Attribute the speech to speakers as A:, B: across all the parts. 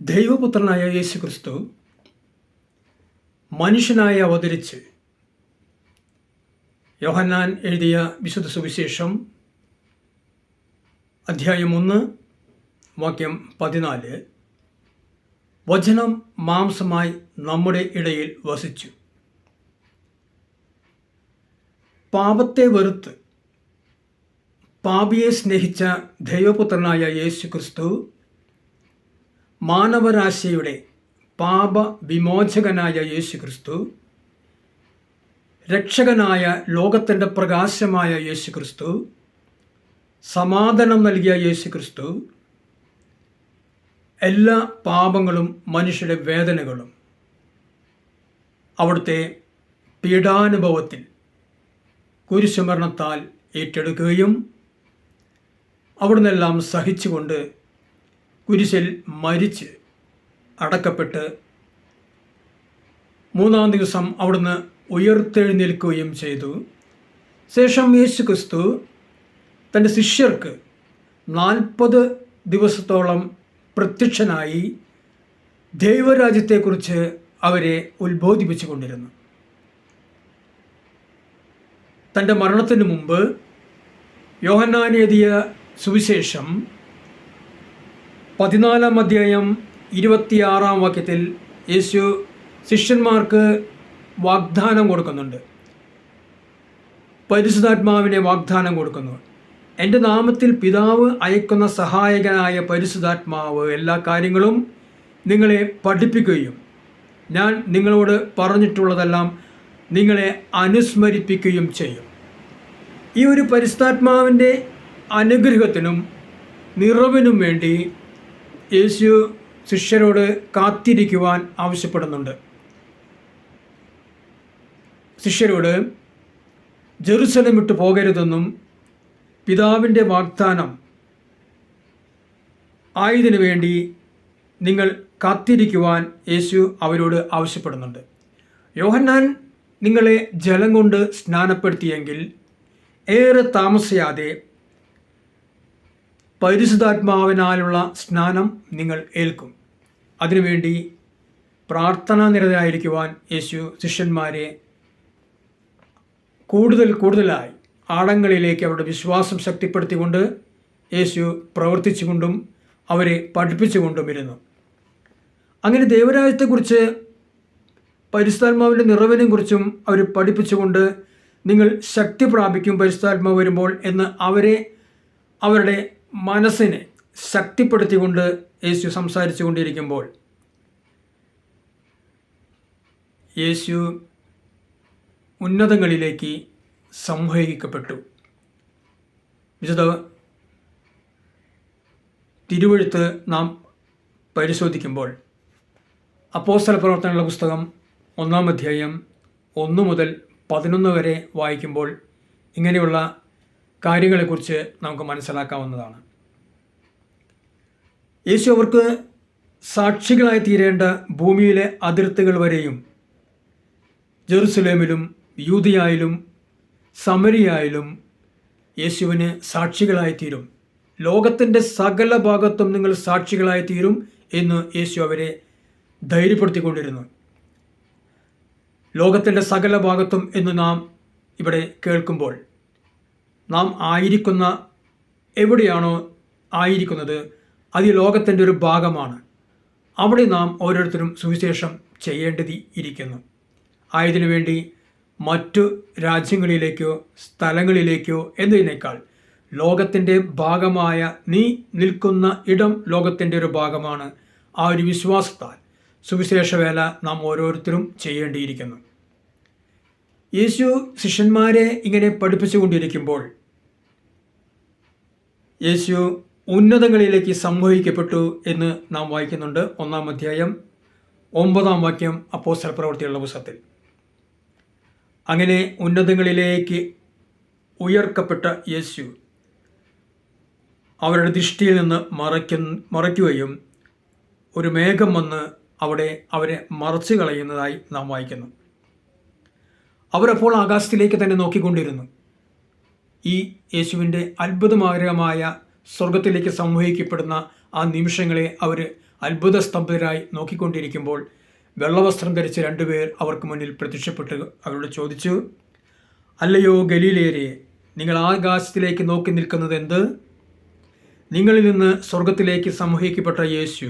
A: ദൈവപുത്രനായ യേശു ക്രിസ്തു മനുഷ്യനായി അവതരിച്ച് യോഹന്നാൻ എഴുതിയ വിശുദ്ധ സുവിശേഷം അധ്യായം ഒന്ന് വാക്യം പതിനാല്. വചനം മാംസമായി നമ്മുടെ ഇടയിൽ വസിച്ചു. പാപത്തെ വെറുത്ത് പാപിയെ സ്നേഹിച്ച ദൈവപുത്രനായ യേശു ക്രിസ്തു മാനവരാശിയുടെ പാപ വിമോചകനായ യേശു ക്രിസ്തു രക്ഷകനായ ലോകത്തിന്റെ പ്രകാശമായ യേശു ക്രിസ്തു സമാധാനം നൽകിയ യേശു ക്രിസ്തു എല്ലാ പാപങ്ങളും മനുഷ്യരുടെ വേദനകളും. അവിടുത്തെ പീഡാനുഭവത്തിൽ കുരിശുമരണത്താൽ ഏറ്റെടുക്കുകയും അവിടുന്നെല്ലാം സഹിച്ചുകൊണ്ട് കുരിശിൽ മരിച്ച് അടക്കപ്പെട്ട് മൂന്നാം ദിവസം അവിടുന്ന് ഉയർത്തെഴുന്നേൽക്കുകയും ചെയ്തു. ശേഷം യേശു ക്രിസ്തു തന്റെ ശിഷ്യർക്ക് നാൽപ്പത് ദിവസത്തോളം പ്രത്യക്ഷനായി ദൈവരാജ്യത്തെക്കുറിച്ച് അവരെ ഉത്ബോധിപ്പിച്ചു കൊണ്ടിരുന്നു. തന്റെ മരണത്തിന് മുമ്പ് യോഹന്നാനെഴുതിയ സുവിശേഷം പതിനാലാം അധ്യായം ഇരുപത്തിയാറാം വാക്യത്തിൽ യേശു ശിഷ്യന്മാർക്ക് വാഗ്ദാനം കൊടുക്കുന്നുണ്ട്. പരിശുദ്ധാത്മാവിനെ വാഗ്ദാനം കൊടുക്കുന്നു. എന്റെ നാമത്തിൽ പിതാവ് അയക്കുന്ന സഹായകനായ പരിശുദ്ധാത്മാവ് എല്ലാ കാര്യങ്ങളും നിങ്ങളെ പഠിപ്പിക്കുകയും ഞാൻ നിങ്ങളോട് പറഞ്ഞിട്ടുള്ളതെല്ലാം നിങ്ങളെ അനുസ്മരിപ്പിക്കുകയും ചെയ്യും. ഈ ഒരു പരിശുദ്ധാത്മാവിന്റെ അനുഗ്രഹത്തിനും നിറവിനും വേണ്ടി യേശു ശിഷ്യരോട് കാത്തിരിക്കുവാൻ ആവശ്യപ്പെടുന്നുണ്ട്. ശിഷ്യരോട് ജെറുസലം വിട്ടു പോകരുതെന്നും പിതാവിന്റെ വാഗ്ദാനം ആയതിനു വേണ്ടി നിങ്ങൾ കാത്തിരിക്കുവാൻ യേശു അവരോട് ആവശ്യപ്പെടുന്നുണ്ട്. യോഹന്നാൻ നിങ്ങളെ ജലം കൊണ്ട് സ്നാനപ്പെടുത്തിയെങ്കിൽ ഏറെ താമസിയാതെ പരിശുദ്ധാത്മാവിനാലുള്ള സ്നാനം നിങ്ങൾ ഏൽക്കും. അതിനുവേണ്ടി പ്രാർത്ഥനാ നിരതരായിരിക്കുവാൻ യേശു ശിഷ്യന്മാരെ കൂടുതൽ കൂടുതലായി ആഴങ്ങളിലേക്ക് അവരുടെ വിശ്വാസം ശക്തിപ്പെടുത്തിക്കൊണ്ട് യേശു പ്രവർത്തിച്ചുകൊണ്ടും അവരെ പഠിപ്പിച്ചുകൊണ്ടും ഇരുന്നു. അങ്ങനെ ദൈവരാജ്യത്തെക്കുറിച്ച് പരിശുദ്ധാത്മാവിന്റെ നിറവിനെ കുറിച്ചും അവർ പഠിപ്പിച്ചുകൊണ്ട് നിങ്ങൾ ശക്തി പ്രാപിക്കും പരിശുദ്ധാത്മാവ് വരുമ്പോൾ എന്ന് അവരെ അവരുടെ മനസ്സിനെ ശക്തിപ്പെടുത്തിക്കൊണ്ട് യേശു സംസാരിച്ചു കൊണ്ടിരിക്കുമ്പോൾ യേശു ഉന്നതങ്ങളിലേക്ക് സംവഹിക്കപ്പെട്ടു വിശുദ്ധ തിരുവഴുത്ത് നാം പരിശോധിക്കുമ്പോൾ അപ്പോസ്തല പ്രവർത്തനങ്ങളുടെ പുസ്തകം ഒന്നാം അധ്യായം ഒന്ന് മുതൽ പതിനൊന്ന് വരെ വായിക്കുമ്പോൾ ഇങ്ങനെയുള്ള കാര്യങ്ങളെക്കുറിച്ച് നമുക്ക് മനസ്സിലാക്കാവുന്നതാണ്. യേശു അവർക്ക് സാക്ഷികളായി തീരേണ്ട ഭൂമിയിലെ അതിർത്തികൾ വരെയും ജെറുസലേമിലും യൂതിയായാലും സമരിയായാലും യേശുവിന് സാക്ഷികളായി തീരും. ലോകത്തിന്റെ സകല ഭാഗത്തും നിങ്ങൾ സാക്ഷികളായി തീരും എന്ന് യേശു അവരെ ധൈര്യപ്പെടുത്തിക്കൊണ്ടിരുന്നു. ലോകത്തിന്റെ സകല ഭാഗത്തും എന്ന് നാം ഇവിടെ കേൾക്കുമ്പോൾ നാം ആയിരിക്കുന്ന എവിടെയാണോ ആയിരിക്കുന്നത് അത് ഈ ലോകത്തിന്റെ ഒരു ഭാഗമാണ്. അവിടെ നാം ഓരോരുത്തരും സുവിശേഷം ചെയ്യേണ്ടത് ഇരിക്കുന്നു ആയതിനു വേണ്ടി മറ്റു രാജ്യങ്ങളിലേക്കോ സ്ഥലങ്ങളിലേക്കോ എന്നതിനേക്കാൾ ലോകത്തിന്റെ ഭാഗമായ നീ നിൽക്കുന്ന ഇടം ലോകത്തിന്റെ ഒരു ഭാഗമാണ്. ആ ഒരു വിശ്വാസത്താൽ സുവിശേഷ വേല നാം ഓരോരുത്തരും ചെയ്യേണ്ടിയിരിക്കുന്നു. യേശു ശിഷ്യന്മാരെ ഇങ്ങനെ പഠിപ്പിച്ചുകൊണ്ടിരിക്കുമ്പോൾ യേശു ഉന്നതങ്ങളിലേക്ക് സംവഹിക്കപ്പെട്ടു എന്ന് നാം വായിക്കുന്നുണ്ട്. ഒന്നാം അധ്യായം ഒമ്പതാം വാക്യം അപ്പോസ്റ്റൽ പ്രവൃത്തിയുള്ള പുസ്തകത്തിൽ. അങ്ങനെ ഉന്നതങ്ങളിലേക്ക് ഉയർക്കപ്പെട്ട യേശു അവരുടെ ദൃഷ്ടിയിൽ നിന്ന് മറയ്ക്കു മറയ്ക്കുകയും ഒരു മേഘം വന്ന് അവിടെ അവരെ മറച്ചു കളയുന്നതായി നാം വായിക്കുന്നു. അവരപ്പോൾ ആകാശത്തിലേക്ക് തന്നെ നോക്കിക്കൊണ്ടിരുന്നു. ഈ യേശുവിന്റെ അത്ഭുതമാകരമായ സ്വർഗത്തിലേക്ക് സംവഹിക്കപ്പെടുന്ന ആ നിമിഷങ്ങളെ അവർ അത്ഭുത സ്തംഭരായി നോക്കിക്കൊണ്ടിരിക്കുമ്പോൾ വെള്ളവസ്ത്രം ധരിച്ച രണ്ടുപേർ അവർക്ക് മുന്നിൽ പ്രത്യക്ഷപ്പെട്ട് അവരോട് ചോദിച്ചു അല്ലയോ ഗലീലേരെ നിങ്ങൾ ആകാശത്തിലേക്ക് നോക്കി നിൽക്കുന്നത് എന്ത്? നിങ്ങളിൽ നിന്ന് സ്വർഗത്തിലേക്ക് സംവഹിക്കപ്പെട്ട യേശു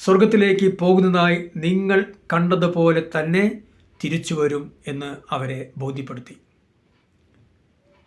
A: സ്വർഗത്തിലേക്ക് പോകുന്നതായി നിങ്ങൾ കണ്ടതുപോലെ തന്നെ തിരിച്ചു വരും എന്ന് അവരെ ബോധ്യപ്പെടുത്തി.